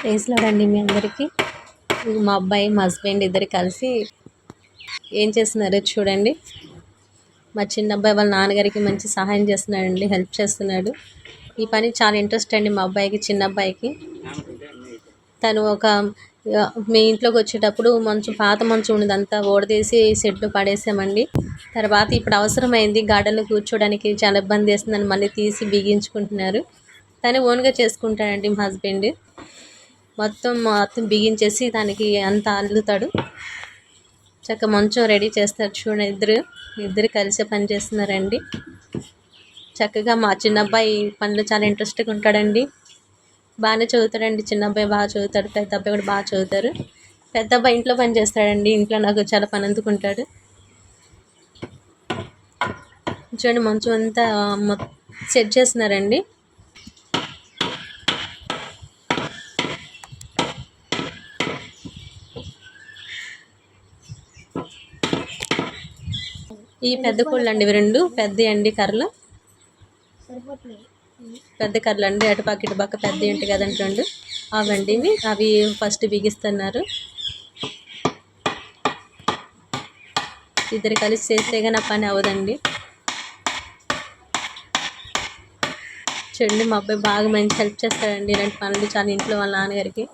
ప్లేస్లోడండి మీ అందరికీ. మా అబ్బాయి మా హస్బెండ్ ఇద్దరు కలిసి ఏం చేస్తున్నారో చూడండి. మా చిన్న అబ్బాయి వాళ్ళ నాన్నగారికి మంచి సహాయం చేస్తున్నాడండి హెల్ప్ చేస్తున్నాడు. ఈ పని చాలా ఇంట్రెస్ట్ అండి మా అబ్బాయికి చిన్న అబ్బాయికి. తను ఒక మీ ఇంట్లోకి వచ్చేటప్పుడు మంచు పాత మంచు ఉన్నదంతా ఓడదీసి సెట్లు పడేసామండి. తర్వాత ఇప్పుడు అవసరమైంది గార్డెన్లో కూర్చోడానికి చాలా ఇబ్బంది వేస్తుందని మళ్ళీ తీసి బిగించుకుంటున్నారు. తను ఓన్గా చేసుకుంటాడండి మా హస్బెండ్. మొత్తం మొత్తం బిగించేసి దానికి అంతా అల్లుతాడు. చక్క మంచం రెడీ చేస్తారు చూడండి ఇద్దరు. ఇద్దరు కలిసే పని చేస్తున్నారండి. చక్కగా మా చిన్న అబ్బాయి పనిలో చాలా ఇంట్రెస్ట్గా ఉంటాడండి. బాగానే చదువుతాడండి. చిన్న అబ్బాయి బాగా చదువుతాడు. పెద్ద అబ్బాయి కూడా బాగా చదువుతారు. పెద్ద అబ్బాయి ఇంట్లో పని చేస్తాడండి. ఇంట్లో నాకు చాలా పని అందుకుంటాడు. చూడండి మంచం అంతా సెట్ చేస్తున్నారండి. ఈ పెద్ద కోళ్ళు అండి ఇవి రెండు. పెద్ద అండి కర్రలు. పెద్ద కర్రలు అండి అటుపక్క ఇటుపక్క పెద్ద ఏంటి కదండి రెండు. అవండి ఇవి. అవి ఫస్ట్ బిగిస్తున్నారు. ఇద్దరు కలిసి చేస్తే కానీ ఆ పని అవదండి చూడండి మా అబ్బాయి బాగా మంచి హెల్ప్ చేస్తాడండి. ఇలాంటి పనులు చాలా ఇంట్లో వాళ్ళ నాన్నగారికి.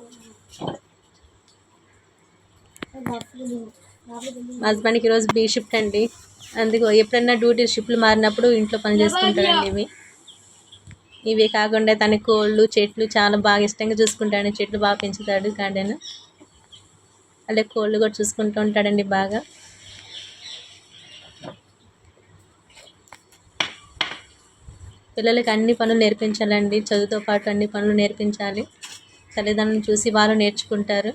మా హస్బెండ్కి ఈరోజు బీ షిఫ్ట్ అండి. అందుకు ఎప్పుడైనా డ్యూటీ షిఫ్ట్లు మారినప్పుడు ఇంట్లో పని చేసుకుంటాడండి ఇవి. ఇవి కాకుండా తన కోళ్ళు చెట్లు చాలా బాగా ఇష్టంగా చూసుకుంటాడు. చెట్లు బాగా పెంచుతాడు గార్డెన్ అలాగే కోళ్ళు కూడా చూసుకుంటూ ఉంటాడండి బాగా. పిల్లలకి అన్ని పనులు నేర్పించాలండి. చదువుతో పాటు అన్ని పనులు నేర్పించాలి. తల్లిదండ్రులను చూసి వాళ్ళు నేర్చుకుంటారు.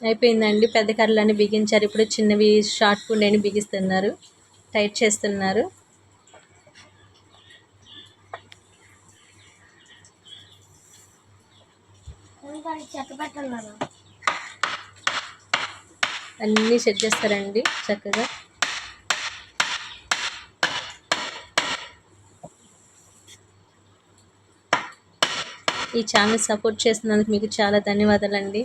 అయిపోయిందండి. పెద్ద కర్రలన్నీ బిగించారు. ఇప్పుడు చిన్నవి షార్ట్ కుండని బిగిస్తున్నారు. టైట్ చేస్తున్నారు. అన్నీ సెట్ చేస్తారండి చక్కగా. ఈ ఛానల్ సపోర్ట్ చేస్తున్నందుకు మీకు చాలా ధన్యవాదాలండి.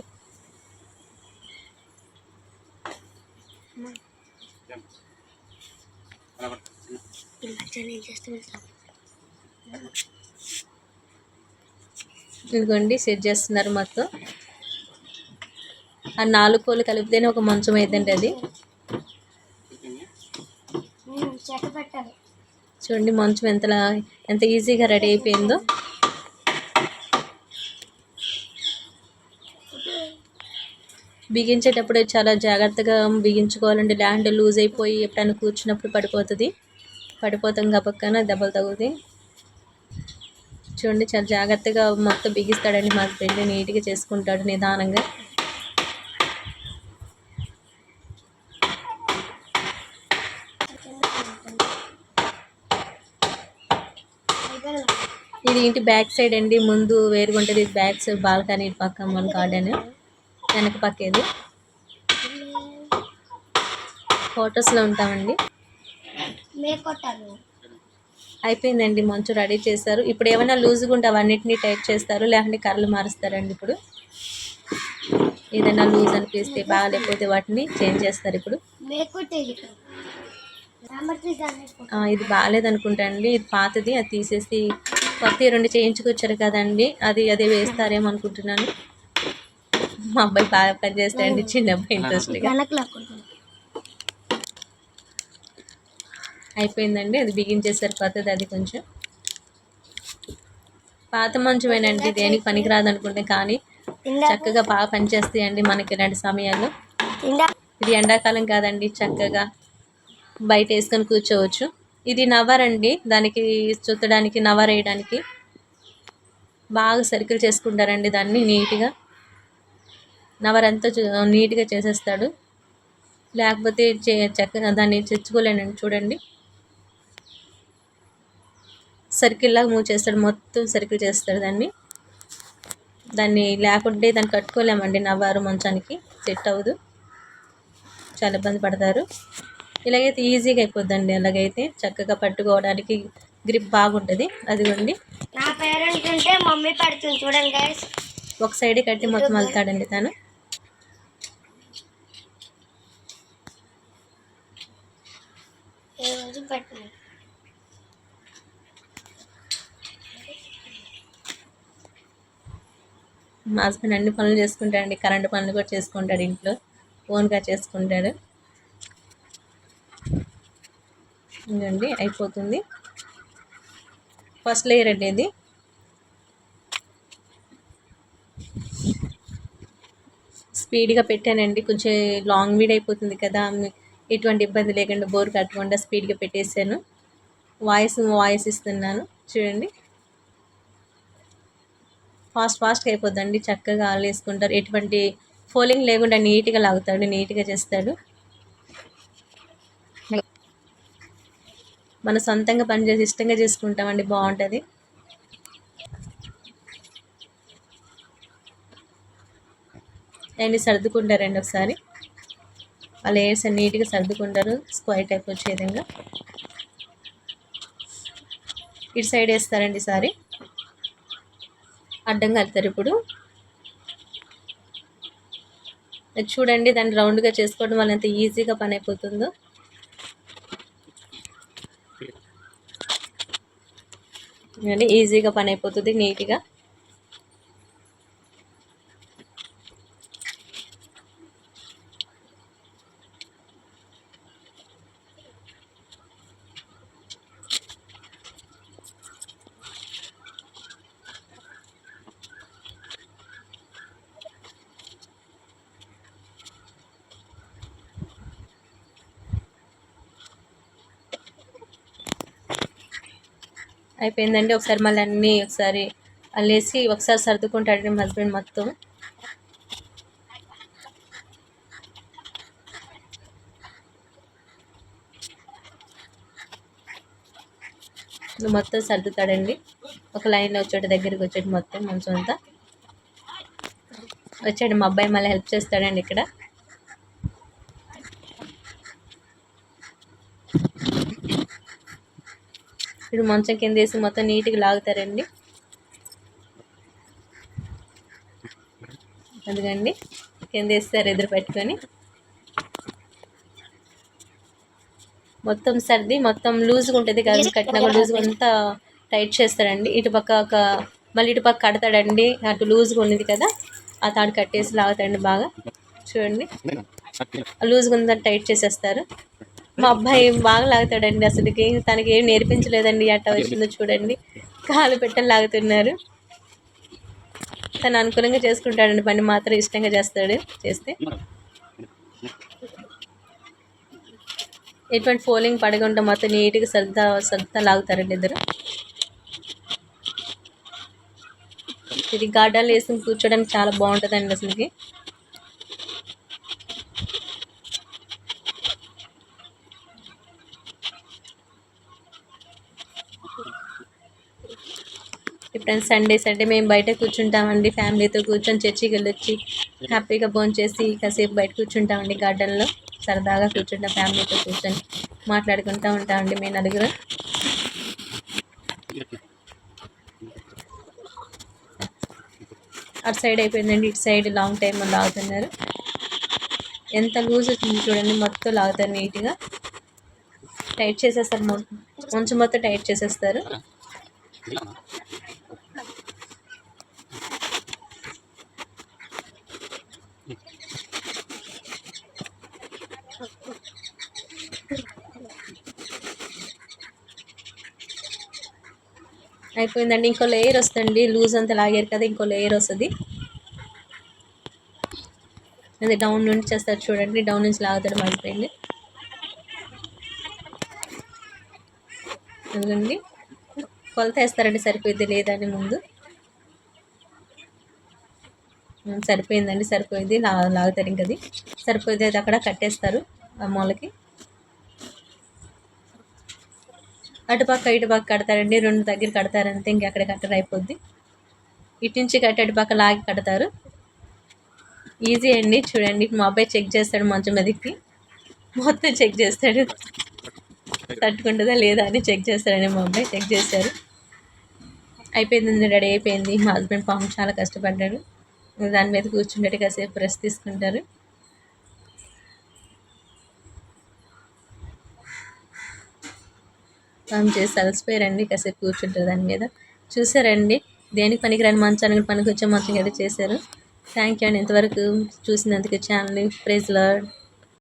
ఇదిగోండి సెట్ చేస్తున్నారు మొత్తం ఆ నాలుగు కోళ్ళు కలిపితేనే ఒక మంచం అయిందండి అది. చూడండి మంచం ఎంతలా ఎంత ఈజీగా రెడీ అయిపోయిందో. బిగించేటప్పుడు చాలా జాగ్రత్తగా బిగించుకోవాలండి. ల్యాండ్ లూజ్ అయిపోయి ఎప్పుడైనా కూర్చున్నప్పుడు పడిపోతుంది. పడిపోతాం గబక్కన దెబ్బలు తగులుతాయి. చూడండి చాలా జాగ్రత్తగా మొత్తం బిగిస్తాడండి మా హస్బెండ్ నీట్గా చేసుకుంటాడు నిదానంగా. ఇది ఇంటి బ్యాక్ సైడ్ అండి. ముందు వేరుగా ఉంటుంది ఇది బ్యాక్ సైడ్ బాల్కనీ పక్క మన గార్డెన్ వెనక పక్క ఇది. ఫొటోస్లో ఉంటామండి. అయిపోయిందండి మంచు రెడీ చేస్తారు ఇప్పుడు ఏమైనా లూజ్గా ఉంటే అవన్నిటిని టైట్ చేస్తారు లేకుంటే కర్రలు మారుస్తారండి ఇప్పుడు. ఏదైనా లూజ్ అనిపిస్తే బాగా లేకపోతే వాటిని చేంజ్ చేస్తారు ఇప్పుడు. ఇది బాగాలేదు అండి ఇది పాతది అది తీసేసి కొత్త రెండు చేయించుకొచ్చారు కదండి అది అదే వేస్తారేమో అనుకుంటున్నాను. మా అబ్బాయి బాగా పని చేస్తాడండి చిన్న అబ్బాయి ఇంట్రెస్ట్గా. అయిపోయిందండి. అది బిగించేసారు కొత్తది అది కొంచెం. పాత మంచమేనండి. దేనికి పనికిరాదు అనుకుంటే కానీ చక్కగా బాగా పనిచేస్తాయండి మనకి ఇలాంటి సమయాల్లో. తిండా ఇది ఎండాకాలం కాదండి చక్కగా బయట వేసుకొని కూర్చోవచ్చు. ఇది నవర్ అండి దానికి చుట్టడానికి నవర్ వేయడానికి బాగా సర్కిల్ చేసుకుంటారండి దాన్ని నీట్గా. నవర్ అంతా చు- నీట్గా చేసేస్తాడు. లేకపోతే చే చక్కగా దాన్ని తెచ్చుకోలేనండి చూడండి. సర్కిల్ లాగా మూవ్ చేస్తాడు మొత్తం సర్కిల్ చేస్తాడు దాన్ని. దాన్ని లేకుంటే దాన్ని కట్టుకోలేమండి నవ్వారు మంచానికి సెట్ అవ్వదు. చాలా ఇబ్బంది పడతారు. ఇలాగైతే ఈజీగా అయిపోద్దండి అలాగైతే చక్కగా పట్టుకోవడానికి గ్రిప్ బాగుంటుంది. అదిగోండి. నా పేరెంట్స్ ఉంటే మమ్మీ పడుతుంది చూడండి గైస్ ఒక సైడ్ కట్టి మొత్తం వెళ్తాడండి తను. ఏ రోజు పెట్టింది మా హస్బెండ్ అన్ని పనులు చేసుకుంటాడండి. కరెంటు పనులు కూడా చేసుకుంటాడు ఇంట్లో. ఓన్గా చేసుకుంటాడు. ఇదండి అయిపోతుంది. ఫస్ట్ లేయర్ అండి ఇది. స్పీడ్గా పెట్టానండి. కొంచెం లాంగ్ వీడ్ అయిపోతుంది కదా. ఎటువంటి ఇబ్బంది లేకుండా బోర్ కట్టకుండా స్పీడ్గా పెట్టేశాను. వాయిస్ వాయిస్ ఇస్తున్నాను. చూడండి. ఫాస్ట్ ఫాస్ట్గా అయిపోద్దండి చక్కగా ఆలు వేసుకుంటారు. ఎటువంటి ఫోలింగ్ లేకుండా నీట్గా లాగుతాడు నీట్గా చేస్తాడు. మన సొంతంగా పనిచేసి ఇష్టంగా చేసుకుంటామండి బాగుంటుంది. అండ్ సర్దుకుంటారండి ఒకసారి. ఆ లేయర్స్ నీట్గా సర్దుకుంటారు స్క్వైర్ టైప్ వచ్చే విధంగా. ఇటు సైడ్ వేస్తారండి సారీ. అడ్డం కడతారు ఇప్పుడు. చూడండి దాన్ని రౌండ్గా చేసుకోవడం వల్ల ఎంత ఈజీగా పని అయిపోతుందో. ఈజీగా పని అయిపోతుంది నీట్గా అయిపోయిందండి. ఒకసారి మళ్ళీ అన్నీ ఒకసారి అల్లేసి ఒకసారి సర్దుకుంటాడండి మా హస్బెండ్ మొత్తం. మొత్తం సర్దుతాడండి. ఒక లైన్లో వచ్చాడు దగ్గరికి వచ్చేటి మొత్తం మంచం అంతా వచ్చాడు మా అబ్బాయి మళ్ళీ హెల్ప్ చేస్తాడండి ఇక్కడ. ఇప్పుడు మంచం కింద వేసి మొత్తం నీట్గా లాగుతారండి. అందుకండి కింద వేస్తారు ఎదురు పెట్టుకొని. మొత్తం సర్ది మొత్తం లూజ్గా ఉంటుంది కదా కట్టినా కూడా లూజ్గా అంతా టైట్ చేస్తాడండి ఇటు పక్క ఒక మళ్ళీ ఇటు పక్క కడతాడండి. అటు లూజ్గా ఉన్నది కదా ఆ తాడు కట్టేసి లాగుతాడండి బాగా. చూడండి. లూజ్గా ఉందని టైట్ చేసేస్తారు. మా అబ్బాయి బాగా లాగుతాడండి అసలుకి. తనకి ఏం నేర్పించలేదండి అట్ట వచ్చిందో చూడండి. కాలు పెట్టని లాగుతున్నారు. తను అనుకూలంగా చేసుకుంటాడండి. పని మాత్రం ఇష్టంగా చేస్తాడు చేస్తే. ఎటువంటి ఫోలింగ్ పడకుండా మొత్తం నీట్గా సర్దా సర్దా లాగుతారండి ఇద్దరు. ఇది గార్డెన్లో వేసుకుని కూర్చోడానికి చాలా బాగుంటుందండి అసలుకి. ఫ్రెండ్స్ సండే సండే మేము బయట కూర్చుంటామండి ఫ్యామిలీతో కూర్చొని చర్చికి వెళ్ళొచ్చి హ్యాపీగా భోంచేసి కాసేపు బయట కూర్చుంటామండి గార్డెన్లో. సరదాగా కూర్చుంటాం ఫ్యామిలీతో కూర్చొని మాట్లాడుకుంటూ ఉంటామండి మేము నలుగురు. అటు సైడ్ అయిపోయిందండి ఇటు సైడ్ లాంగ్ టైమ్ లాగుతున్నారు. ఎంత లూజ్ వచ్చింది చూడండి మొత్తం లాగుతారు నీట్గా. టైట్ చేసేస్తారు మొ- మొత్తం టైట్ చేసేస్తారు. అయిపోయిందండి. ఇంకో లేయర్ వస్తుంది లూజ్ అంతా లాగారు కదా ఇంకో లేయర్ వస్తుంది. అది డౌన్ నుంచి చేస్తారు చూడండి. డౌన్ నుంచి లాగుతాడు మడిపోయింది అందుకండి కొలత వేస్తారండి సరిపోయింది లేదని ముందు. సరిపోయిందండి సరిపోయింది. లా లాగుతారు ఇంక అది సరిపోయింది అది అక్కడ కట్టేస్తారు ఆ మూలకి. అటుపక్క ఇటుపక్క కడతారండి. రెండు దగ్గర కడతారంతే ఇంకెక్కడ కట్టరు అయిపోద్ది. ఇటు నుంచి కట్టి అటుపక్క లాగి కడతారు. ఈజీ అండి చూడండి. మా అబ్బాయి చెక్ చేస్తాడు మంచం మీదకి. మొత్తం చెక్ చేస్తాడు. తట్టుకుంటుందా లేదా అని చెక్ చేస్తాడని మా అబ్బాయి. చెక్ చేశారు అయిపోయింది డాడీ అయిపోయింది. మా హస్బెండ్ పాపం చాలా కష్టపడ్డాడు. దాని మీద కూర్చుండేటి కాసేపు రెస్ట్ తీసుకుంటారు. పాపం చేసి అలసిపోయారండి కాసేపు కూర్చుంటారు దాని మీద. చూసారండి దేనికి పనికిరాని మంచానికి పనికి వచ్చే మంచం కదా చేశారు. థ్యాంక్ యూ అండి ఇంతవరకు చూసినందుకు ఛానల్ ప్రైజ్ లాడ్